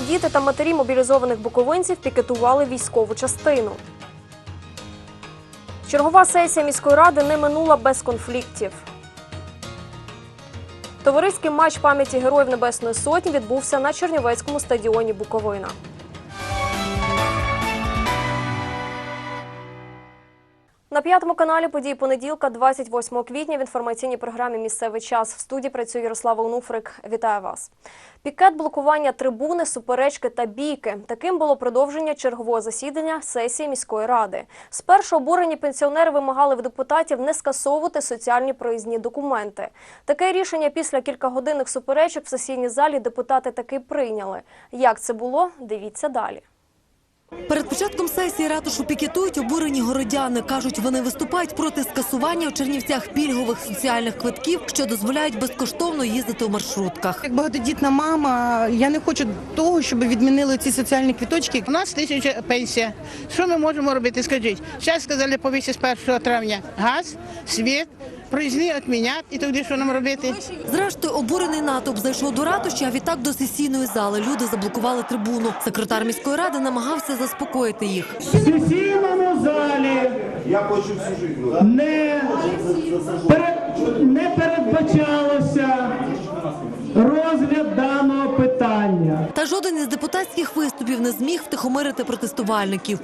Діти та матері мобілізованих буковинців пікетували військову частину. Чергова сесія міської ради не минула без конфліктів. Товариський матч пам'яті Героїв Небесної Сотні відбувся на Чернівецькому стадіоні Буковина. На п'ятому каналі події понеділка, 28 квітня, в інформаційній програмі Місцевий час в студії працює Ярослава Онуфрик. Вітаю вас. Пікет блокування трибуни, суперечки та бійки. Таким було продовження чергового засідання сесії міської ради. Спершу обурені пенсіонери вимагали в депутатів не скасовувати соціальні проїзні документи. Таке рішення після кількагодинних суперечок в сесійній залі депутати таки прийняли. Як це було? Дивіться далі. Перед початком сесії ратушу пікетують обурені городяни. Кажуть, вони виступають проти скасування в Чернівцях пільгових соціальних квитків, що дозволяють безкоштовно їздити у маршрутках. Як багатодітна мама, я не хочу того, щоб відмінили ці соціальні квіточки. У нас тисяча пенсія. Що ми можемо робити? Скажіть. Зараз сказали повісти з 1 травня газ, світ, проїзні відмінять, і тоді що нам робити? Зрештою, обурений натовп зайшов до ратуші, а відтак до сесійної зали. Люди заблокували трибуну. Секретар міської ради намагався заспокоїти їх. В сесійному залі Я хочу всю не, не передбачалося розгляд даного питання. Та жоден із депутатських виступів не зміг втихомирити протестувальників.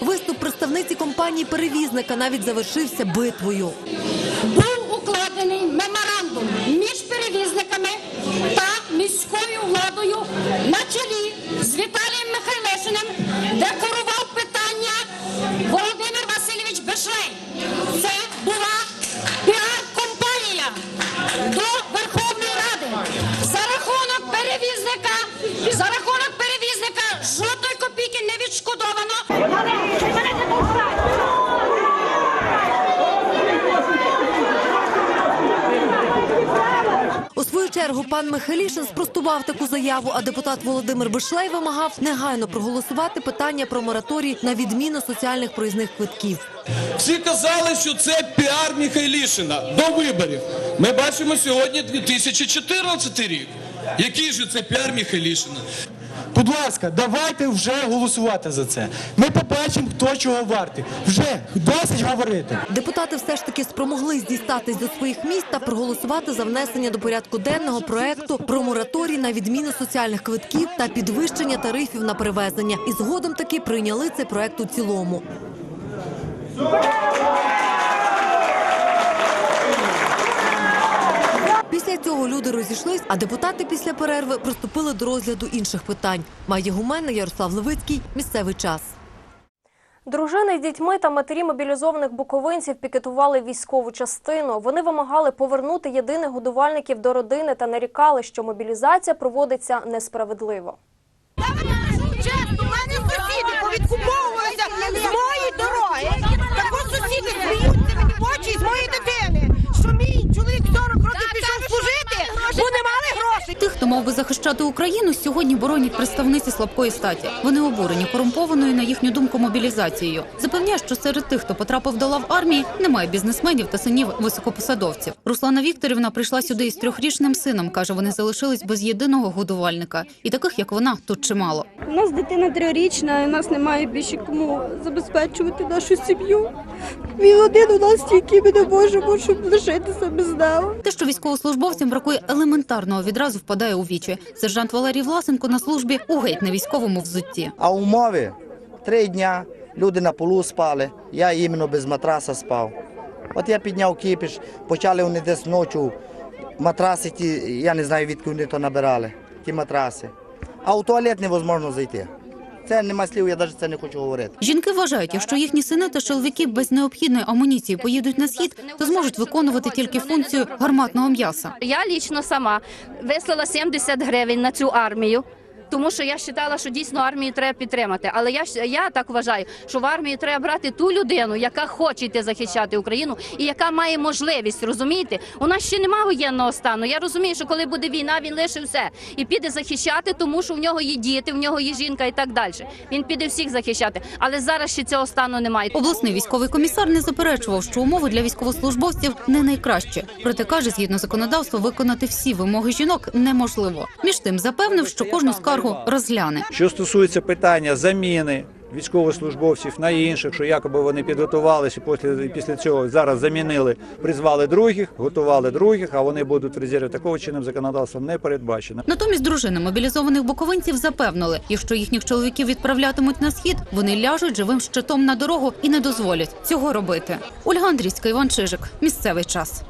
Виступ представниці компанії перевізника навіть завершився битвою. був укладений меморандум між перевізниками та міською владою на чолі з Віталієм Михайлешиним, де керував питання Володимир Васильович Бешлей. Це була піар-компанія до Верховної Ради. За рахунок перевізника, за рахунок перевізника жодної копійки не відшкодовано. У свою чергу пан Михайлішин спростував таку заяву, а депутат Володимир Бишлей вимагав негайно проголосувати питання про мораторій на відміну соціальних проїзних квитків. Всі казали, що це піар Михайлішина до виборів. Ми бачимо сьогодні 2014 рік. Який же це піар Михайлішина? Будь ласка, давайте вже голосувати за це. Ми побачимо, хто чого вартий. Вже досить говорити. Депутати все ж таки спромоглись дістатись до своїх місць та проголосувати за внесення до порядку денного проекту про мораторій на відміну соціальних квитків та підвищення тарифів на перевезення. І згодом таки прийняли цей проект у цілому. Після цього люди розійшлись, а депутати після перерви приступили до розгляду інших питань. Має гуменна Ярослав Левицький. Місцевий час. Дружини з дітьми та матері мобілізованих буковинців пікетували військову частину. Вони вимагали повернути єдиних годувальників до родини та нарікали, що мобілізація проводиться несправедливо. Чесно, у мене сусіди повідкуповувалися з моєї дороги. Так от сусіди сміються мені в очі з моєї дитини. Тих, хто мав би захищати Україну, сьогодні боронять представниці слабкої статі. Вони обурені корумпованою на їхню думку мобілізацією. Запевняє, що серед тих, хто потрапив до лав армії, немає бізнесменів та синів високопосадовців. Руслана Вікторівна прийшла сюди із трьохрічним сином. каже, вони залишились без єдиного годувальника, і таких, як вона, тут чимало. У нас дитина трирічна, і нас немає більше кому забезпечувати нашу сім'ю. Він один у нас тільки ми не можемо, щоб лишитися без нього. Те, що військовослужбовцям бракує елементарного, відразу впадає у вічі. Сержант Валерій Власенко на службі у геть на військовому взутті. А умови три дня люди на полу спали. Я іменно без матраса спав. От я підняв кіпіш, почали вони десь ночі матраси, ті, я не знаю, відки вони то набирали, ті матраси. А у туалет невозможно зайти. Це нема слів, я навіть це не хочу говорити. Жінки вважають, якщо їхні сини та чоловіки без необхідної амуніції поїдуть на схід, то зможуть виконувати тільки функцію гарматного м'яса. Я лічно сама вислала 70 гривень на цю армію. Тому що я вважала, що дійсно армію треба підтримати. Але я я так вважаю, що в армію треба брати ту людину, яка хоче йти захищати Україну і яка має можливість. Розумієте, у нас ще немає воєнного стану. Я розумію, що коли буде війна, він лише все і піде захищати, тому що в нього є діти, в нього є жінка і так далі. Він піде всіх захищати. Але зараз ще цього стану немає. Обласний військовий комісар не заперечував, що умови для військовослужбовців не найкращі. Проте каже, згідно законодавства, виконати всі вимоги жінок неможливо. Між тим запевнив, що кожну скаргу розгляне. Що стосується питання заміни військовослужбовців на інших, що якоби вони підготувалися після, після цього зараз замінили, призвали других, готували других, а вони будуть в резерві. Такого чином законодавством не передбачено. Натомість дружини мобілізованих буковинців запевнили, якщо їхніх чоловіків відправлятимуть на схід, вони ляжуть живим щитом на дорогу і не дозволять цього робити. Ольга Андрійська, Іван Чижик. Місцевий час.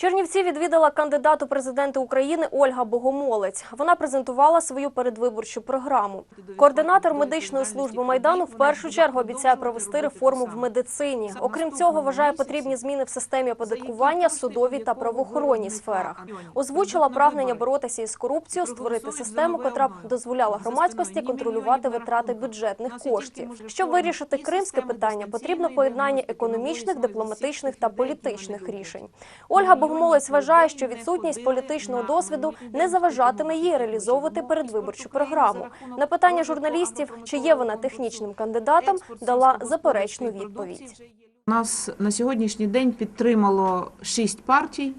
Чернівці відвідала кандидат у президенти України Ольга Богомолець. Вона презентувала свою передвиборчу програму. Координатор медичної служби майдану в першу чергу обіцяє провести реформу в медицині. Окрім цього, вважає потрібні зміни в системі оподаткування, судовій та правоохоронній сферах. Озвучила прагнення боротися із корупцією, створити систему, котра б дозволяла громадськості контролювати витрати бюджетних коштів. Щоб вирішити кримське питання, потрібно поєднання економічних, дипломатичних та політичних рішень. Ольга Богомолець вважає, що відсутність політичного досвіду не заважатиме їй реалізовувати передвиборчу програму. На питання журналістів, чи є вона технічним кандидатом, дала заперечну відповідь. Нас на сьогоднішній день підтримало шість партій,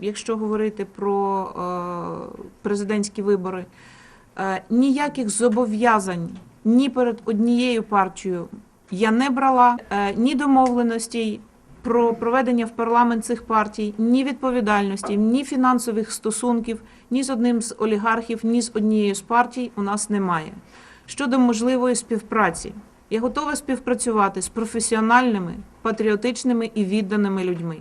якщо говорити про е, президентські вибори. Е, ніяких зобов'язань ні перед однією партією я не брала, е, ні домовленостей про проведення в парламент цих партій, ні відповідальності, ні фінансових стосунків, ні з одним з олігархів, ні з однією з партій у нас немає. Щодо можливої співпраці, я готова співпрацювати з професіональними, патріотичними і відданими людьми.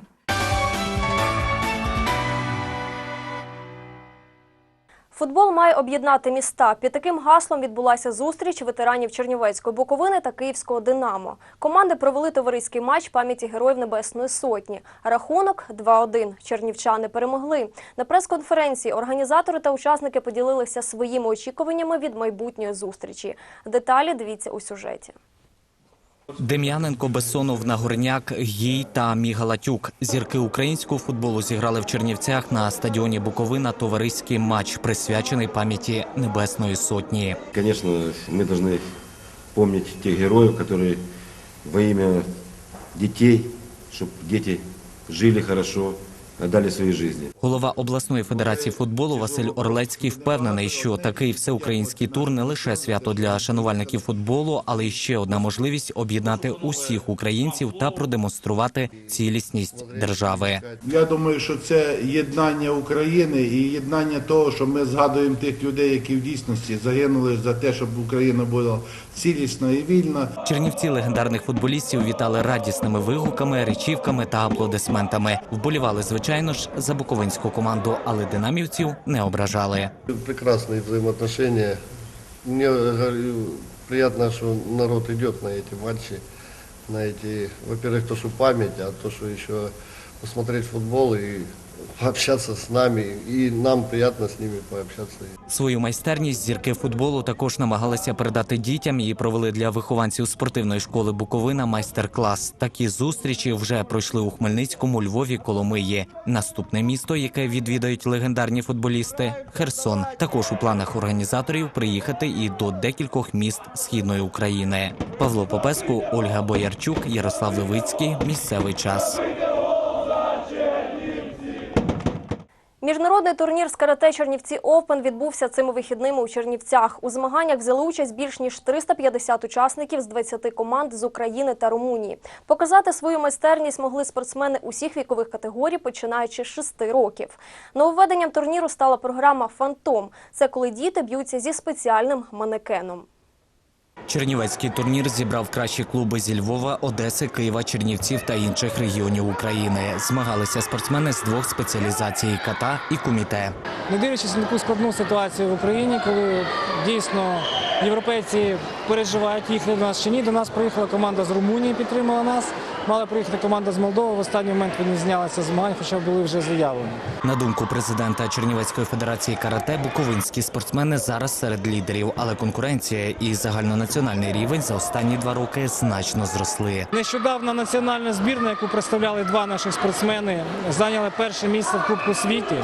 Футбол має об'єднати міста. Під таким гаслом відбулася зустріч ветеранів Чернівецької Буковини та Київського Динамо. Команди провели товариський матч пам'яті Героїв Небесної Сотні. Рахунок 2-1. Чернівчани перемогли. На прес-конференції організатори та учасники поділилися своїми очікуваннями від майбутньої зустрічі. Деталі дивіться у сюжеті. Дем'яненко, Бессонов, Нагорняк, Гій та Мігалатюк. Зірки українського футболу зіграли в Чернівцях на стадіоні Буковина товариський матч, присвячений пам'яті Небесної Сотні. Конечно, мы должны помнить тех героев, которые во имя детей, чтобы дети жили хорошо, отдали свои жизни. Голова обласної федерації футболу Василь Орлецький впевнений, що такий всеукраїнський тур не лише свято для шанувальників футболу, але й ще одна можливість об'єднати усіх українців та продемонструвати цілісність держави. Я думаю, що це єднання України і єднання того, що ми згадуємо тих людей, які в дійсності загинули за те, щоб Україна була цілісна і вільна. Чернівці легендарних футболістів вітали радісними вигуками, речівками та аплодисментами. Вболівали, звичайно ж, за буковинську команду, але динамівців не ображали. Прекрасные взаимоотношения. Мне говорю, приятно, что народ идет на эти матчи, на эти, во-первых, то, что память, а то, что еще посмотреть футбол и пообщаться с нами. И нам приятно с ними пообщаться. Свою майстерність зірки футболу також намагалися передати дітям і провели для вихованців спортивної школи Буковина майстер-клас. Такі зустрічі вже пройшли у Хмельницькому, Львові, Коломиї. Наступне місто, яке відвідають легендарні футболісти Херсон. Також у планах організаторів приїхати і до декількох міст східної України. Павло Попеску, Ольга Боярчук, Ярослав Левицький. Місцевий час. Міжнародний турнір з карате Чернівці Оупен відбувся цими вихідними у Чернівцях. У змаганнях взяли участь більш ніж 350 учасників з 20 команд з України та Румунії. Показати свою майстерність могли спортсмени усіх вікових категорій, починаючи з 6 років. Нововведенням турніру стала програма Фантом. Це коли діти б'ються зі спеціальним манекеном. Чернівецький турнір зібрав кращі клуби зі Львова, Одеси, Києва, Чернівців та інших регіонів України. Змагалися спортсмени з двох спеціалізацій ката і куміте. Не дивлячись на таку складну ситуацію в Україні, коли дійсно європейці переживають, їхали до нас чи ні. До нас приїхала команда з Румунії, підтримала нас. Мала приїхати команда з Молдови. В останній момент вони знялися з змагань, хоча були вже заявлені. На думку президента Чернівецької федерації карате, буковинські спортсмени зараз серед лідерів, але конкуренція і загальнонаціональний рівень за останні два роки значно зросли. Нещодавно національна збірна, яку представляли два наших спортсмени, зайняли перше місце в Кубку світу.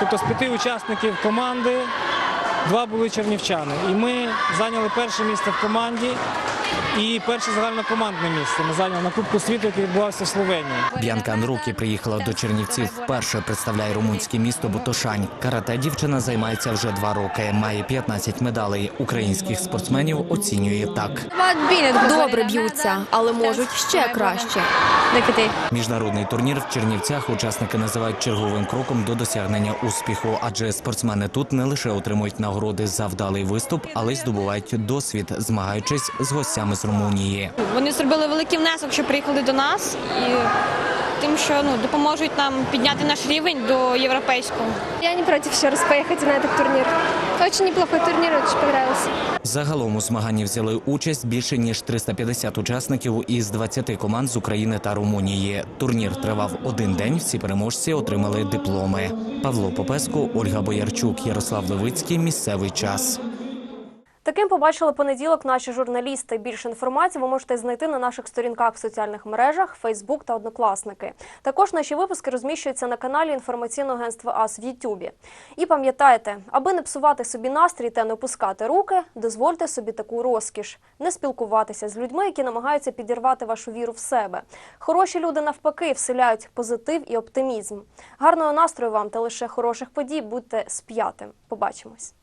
Тобто з п'яти учасників команди два були чернівчани. І ми зайняли перше місце в команді і перше загальнокомандне місце. Ми зайняли на Кубку світу, який відбувався в Словенії. Б'янка Анрукі приїхала до Чернівців вперше. Представляє румунське місто Бутошань. Карате дівчина займається вже два роки. Має 15 медалей. Українських спортсменів оцінює так. Добре б'ються, але можуть ще краще. Міжнародний турнір в Чернівцях учасники називають черговим кроком до досягнення успіху, адже спортсмени тут не лише отримують нагороди за вдалий виступ, але й здобувають досвід, змагаючись з гостями з Румунії. Вони зробили великий внесок, що приїхали до нас і тим, що ну допоможуть нам підняти наш рівень до європейського. Я не проти ще раз поїхати на этот турнір. Очень неплохой турнір, очень понравился. Загалом у змаганні взяли участь більше ніж 350 учасників із 20 команд з України та Румунії. Турнір тривав один день. Всі переможці отримали дипломи. Павло Попеско, Ольга Боярчук, Ярослав Левицький. Місцевий час. Таким побачили понеділок наші журналісти. Більше інформації ви можете знайти на наших сторінках в соціальних мережах, Фейсбук та Однокласники. Також наші випуски розміщуються на каналі інформаційного агентства АС в Ютубі. І пам'ятайте, аби не псувати собі настрій та не опускати руки, дозвольте собі таку розкіш не спілкуватися з людьми, які намагаються підірвати вашу віру в себе. Хороші люди навпаки вселяють позитив і оптимізм. Гарного настрою вам та лише хороших подій. Будьте сп'ятим. Побачимось.